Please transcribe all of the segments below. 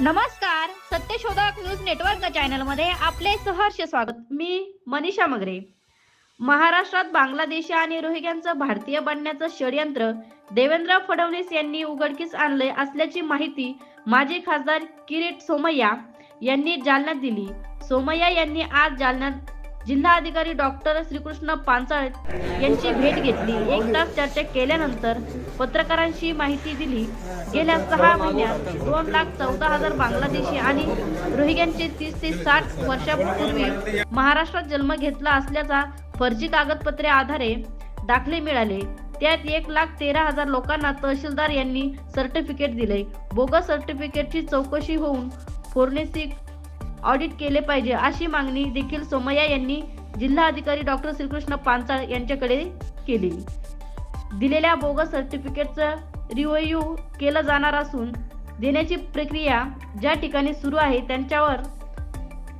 नमस्कार सत्यशोधक news network चॅनलमध्ये आपले सहर्ष स्वागत. मी मनीषा मगरे. महाराष्ट्रात बांगलादेशी आणि रोहिंग्यांचं भारतीय बनण्याचं षडयंत्र देवेंद्र फडणवीस यांनी उघडकीस आणले असल्याची माहिती माजी खासदार किरीट सोमय्या यांनी जालन्यात दिली. सोमय्या यांनी आज जालन्यात जिल्हाधिकारी डॉक्टर श्रीकृष्ण पांचाळ यांची भेट घेतली. एक तास चर्चा केल्यानंतर पत्रकारांशी माहिती दिली. गेल्या सहा महिन्यात दोन लाख चौदा हजार बांगलादेशी आणि रोहिंग्यांचे तीस ते साठ वर्षापूर्वी महाराष्ट्रात जन्म घेतला असल्याचा फर्जी कागदपत्रे आधारे दाखले मिळाले. त्यात एक लाख तेरा हजार लोकांना तहसीलदार यांनी सर्टिफिकेट दिले. बोगस सर्टिफिकेटची चौकशी होऊन फोरेन्सिक ऑडिट केले पाहिजे अशी मागणी देखील सोमय्या यांनी जिल्हाधिकारी डॉक्टर श्रीकृष्ण पांचाळ यांच्याकडे केली. दिलेल्या बोगस सर्टिफिकेटचं रिव्ह्यू केलं जाणार असून देण्याची प्रक्रिया ज्या ठिकाणी सुरू आहे त्यांच्यावर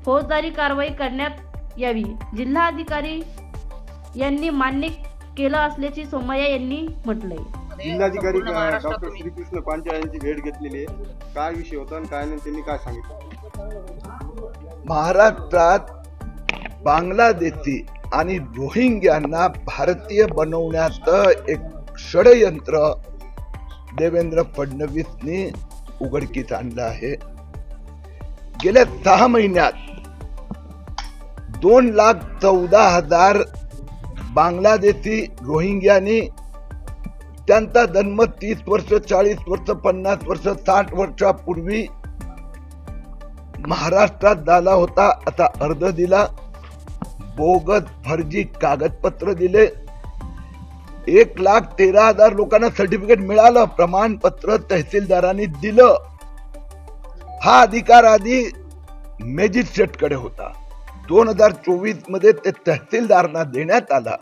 फौजदारी कारवाई करण्यात यावी जिल्हाधिकारी यांनी मान्य केलं असल्याची सोमय्या यांनी म्हटलंय. जिल्हाधिकारी डॉक्टर श्रीकृष्ण पांचाळ यांची भेट घेतलेली आहे. काय विषय होता आणि काय नाही त्यांनी काय सांगितलं? महाराष्ट्रात बांगलादेशी आणि रोहिंग्यांना भारतीय बनवण्याचं एक षडयंत्र देवेंद्र फडणवीसनी उघडकीस आणलं आहे. गेल्या सहा महिन्यात दोन लाख चौदा हजार बांगलादेशी रोहिंग्यानी त्यांचा जन्म तीस वर्ष चाळीस वर्ष पन्नास वर्ष साठ वर्षापूर्वी महाराष्ट्रात झाला होता. आता अर्ज दिला. बोगस फर्जी कागदपत्र दिले. एक लाख तेरा हजार लोकांना सर्टिफिकेट मिळालं. प्रमाणपत्र तहसीलदारांनी दिलं. हा अधिकार आधी मॅजिस्ट्रेटकडे होता. दोन हजार चोवीसमध्ये ते तहसीलदारांना देण्यात आला.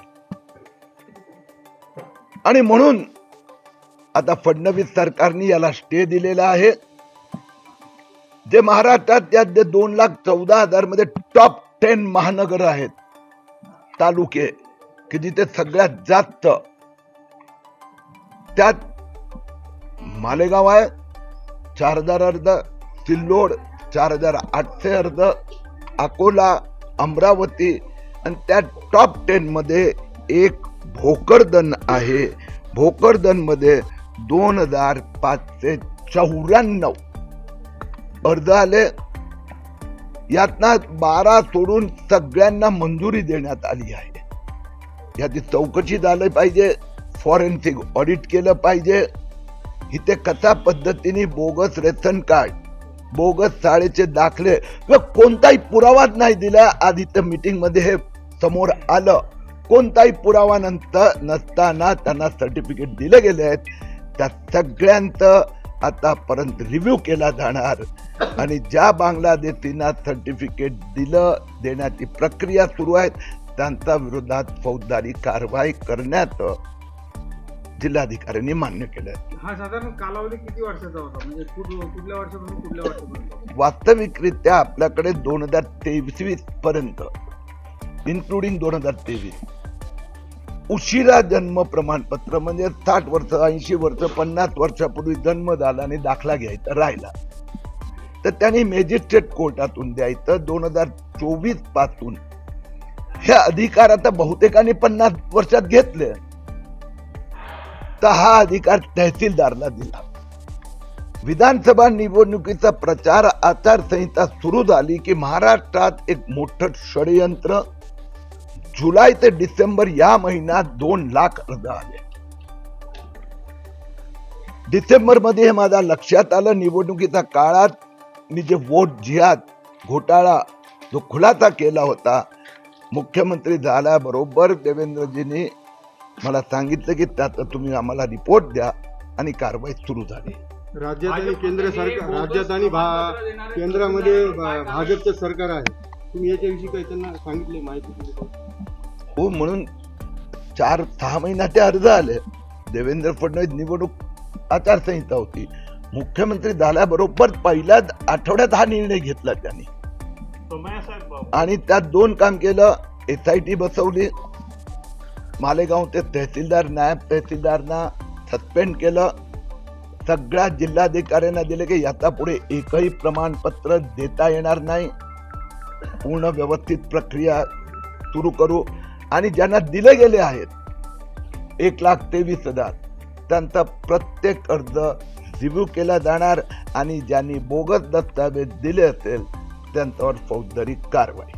आणि म्हणून आता फडणवीस सरकारने याला स्टे दिलेला आहे. जे महाराष्ट्रात त्यात जे दोन लाख चौदा हजारमध्ये टॉप टेन महानगर आहेत. तालुके की जिथे सगळ्यात जास्त त्यात मालेगाव आहे चार हजार अर्ध सिल्लोड चार हजार आठशे अर्ध अकोला अमरावती आणि त्या टॉप टेन मध्ये एक भोकरदन आहे. भोकरदनमध्ये दोन हजार पाचशे चौऱ्याण्णव अर्ज आले. यातना बारा सोडून सगळ्यांना मंजुरी देण्यात आली आहे. याची चौकशी झाली पाहिजे फॉरेन्सिक ऑडिट केलं पाहिजे. इथे कशा पद्धतीने बोगस रेशन कार्ड बोगस शाळेचे दाखले व कोणताही पुरावाच नाही दिला आधी तर मीटिंगमध्ये हे समोर आलं. कोणताही पुरावा नंतर नसताना त्यांना सर्टिफिकेट दिले गेले आहेत. त्या सगळ्यांचं आतापर्यंत रिव्ह्यू केला जाणार. आणि ज्या बांगलादेशींना सर्टिफिकेट दिलं देण्याची प्रक्रिया सुरू आहे त्यांच्या विरोधात फौजदारी कारवाई करण्यात जिल्हाधिकाऱ्यांनी मान्य केलं हा साधारण कालावधी किती वर्षाचा होता? म्हणजे कुठ- कुठल्या वर्षापासून कुठल्या वर्षापर्यंत? वास्तविकरित्या आपल्याकडे दोन हजार तेवीस पर्यंत इन्क्लुडिंग दोन हजार तेवीस. उशिरा जन्म प्रमाणपत्र म्हणजे साठ वर्ष ऐंशी वर्ष पन्नास वर्षापूर्वी जन्म झाला आणि दाखला घ्यायचा राहिला. तर त्यांनी मॅजिस्ट्रेट कोर्टातून द्यायचं दोन हजार चोवीसपासून. हे अधिकार आता बहुतेकांनी पन्नास वर्षात घेतले. तर हा अधिकार तहसीलदारला दिला. विधानसभा निवडणुकीचा प्रचार आचारसंहिता सुरू झाली की महाराष्ट्रात एक मोठं षडयंत्र जुलै ते डिसेंबर या महिन्यात दोन लाख अर्ज आले. डिसेंबरमध्ये हे माझ्या लक्षात आलं निवडणुकीच्या काळात मी जे वोट जिहाद घोटाळा जो खुलासा केला होता मुख्यमंत्री झाल्याबरोबर देवेंद्रजींनी मला सांगितलं की त्याचा तुम्ही आम्हाला रिपोर्ट द्या आणि कारवाई सुरू झाली. राज्यात आणि केंद्र सरकार राज्यात आणि केंद्रामध्ये भाजपचं सरकार आहे. तुम्ही याच्याविषयी काही त्यांना सांगितले माहिती? हो म्हणून चार सहा महिन्याचे अर्ज आले. देवेंद्र फडणवीस निवडणूक आचारसंहिता होती. मुख्यमंत्री झाल्याबरोबर पहिल्याच आठवड्यात हा निर्णय घेतला त्यांनी. आणि त्यात दोन काम केलं. एस आय टी बसवली. मालेगाव ते तहसीलदार नायब तहसीलदारना सस्पेंड केलं. सगळ्या जिल्हाधिकाऱ्यांना दिले की याचा पुढे एकही प्रमाणपत्र देता येणार नाही. पूर्ण व्यवस्थित प्रक्रिया सुरू करू. आणि ज्यांना दिले गेले आहेत एक लाख तेवीस हजार. त्यांचा प्रत्येक अर्ज रिव्ह्यू केला जाणार आणि ज्यांनी बोगस दस्तावेज दिले असेल त्यांच्यावर फौजदारी कारवाई.